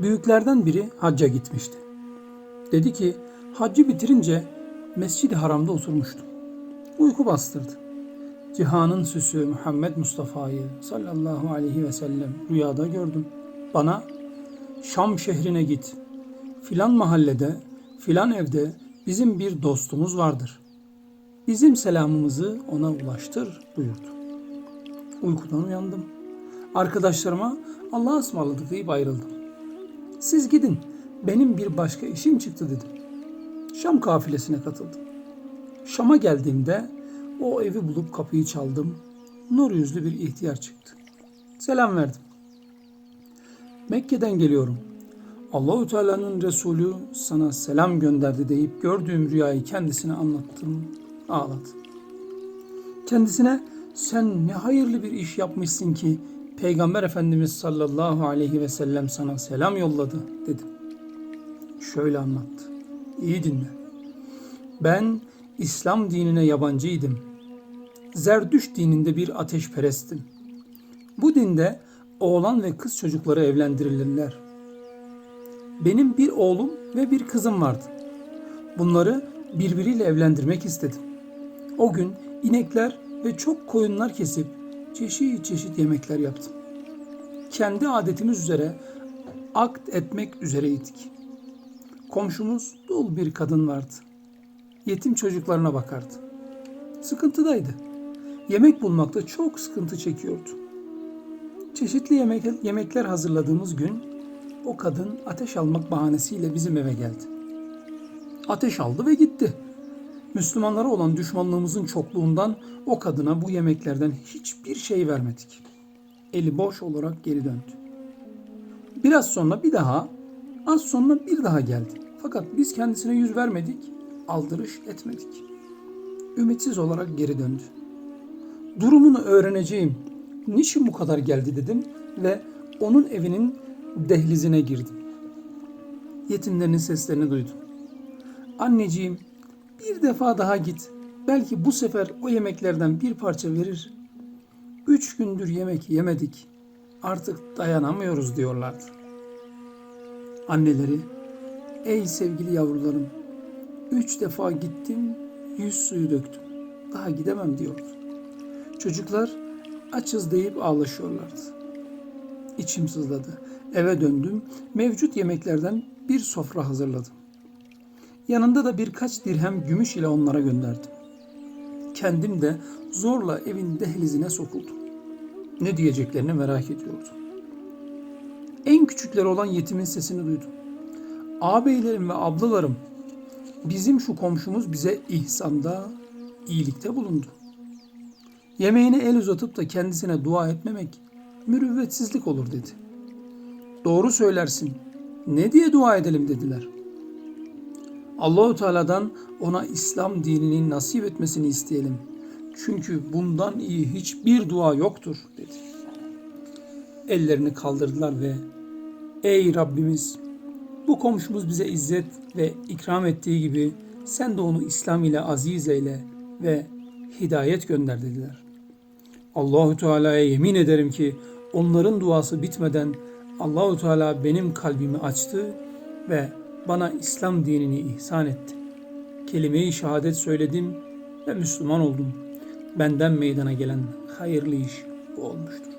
Büyüklerden biri hacca gitmişti. Dedi ki haccı bitirince Mescid-i Haram'da oturmuştum. Uyku bastırdı. Cihanın süsü Muhammed Mustafa'yı sallallahu aleyhi ve sellem rüyada gördüm. Bana Şam şehrine git. Filan mahallede, filan evde bizim bir dostumuz vardır. Bizim selamımızı ona ulaştır buyurdu. Uykudan uyandım. Arkadaşlarıma Allah'a ısmarladık deyip ayrıldım. Siz gidin, benim bir başka işim çıktı dedim. Şam kafilesine katıldım. Şam'a geldiğimde o evi bulup kapıyı çaldım. Nur yüzlü bir ihtiyar çıktı. Selam verdim. Mekke'den geliyorum. Allahü Teala'nın Resulü sana selam gönderdi deyip gördüğüm rüyayı kendisine anlattım. Ağladı. Kendisine sen ne hayırlı bir iş yapmışsın ki Peygamber Efendimiz sallallahu aleyhi ve sellem sana selam yolladı dedim. Şöyle anlattı. İyi dinle. Ben İslam dinine yabancıydım. Zerdüş dininde bir ateşperestim. Bu dinde oğlan ve kız çocukları evlendirilirler. Benim bir oğlum ve bir kızım vardı. Bunları birbiriyle evlendirmek istedim. O gün inekler ve çok koyunlar kesip çeşit çeşit yemekler yaptım. Kendi adetimiz üzere akt etmek üzereydik. Komşumuz dul bir kadın vardı. Yetim çocuklarına bakardı. Sıkıntıdaydı. Yemek bulmakta çok sıkıntı çekiyordu. Çeşitli yemek, yemekler hazırladığımız gün o kadın ateş almak bahanesiyle bizim eve geldi. Ateş aldı ve gitti. Müslümanlara olan düşmanlığımızın çokluğundan o kadına bu yemeklerden hiçbir şey vermedik. Eli boş olarak geri döndü. Biraz sonra bir daha, az sonra bir daha geldi. Fakat biz kendisine yüz vermedik, aldırış etmedik. Ümitsiz olarak geri döndü. Durumunu öğreneceğim. Niçin bu kadar geldi dedim ve onun evinin dehlizine girdim. Yetimlerin seslerini duydum. Anneciğim bir defa daha git. Belki bu sefer o yemeklerden bir parça verir. Üç gündür yemek yemedik. Artık dayanamıyoruz diyorlardı. Anneleri, ey sevgili yavrularım, üç defa gittim, yüz suyu döktüm. Daha gidemem diyordu. Çocuklar açız deyip ağlaşıyorlardı. İçim sızladı. Eve döndüm. Mevcut yemeklerden bir sofra hazırladım. Yanında da birkaç dirhem gümüş ile onlara gönderdim. Kendim de zorla evin dehlizine sokuldum. Ne diyeceklerini merak ediyordum. En küçükleri olan yetimin sesini duydum. Ağabeylerim ve ablalarım, bizim şu komşumuz bize ihsanda, iyilikte bulundu. Yemeğine el uzatıp da kendisine dua etmemek mürüvvetsizlik olur dedi. Doğru söylersin. Ne diye dua edelim dediler. Allahu Teala'dan ona İslam dinini nasip etmesini isteyelim. Çünkü bundan iyi hiçbir dua yoktur dedi. Ellerini kaldırdılar ve Ey Rabbimiz bu komşumuz bize izzet ve ikram ettiği gibi sen de onu İslam ile aziz eyle ve hidayet gönder dediler. Allahu Teala'ya yemin ederim ki onların duası bitmeden Allahu Teala benim kalbimi açtı ve bana İslam dinini ihsan etti. Kelime-i şehadet söyledim ve Müslüman oldum. Benden meydana gelen hayırlı iş bu olmuştur.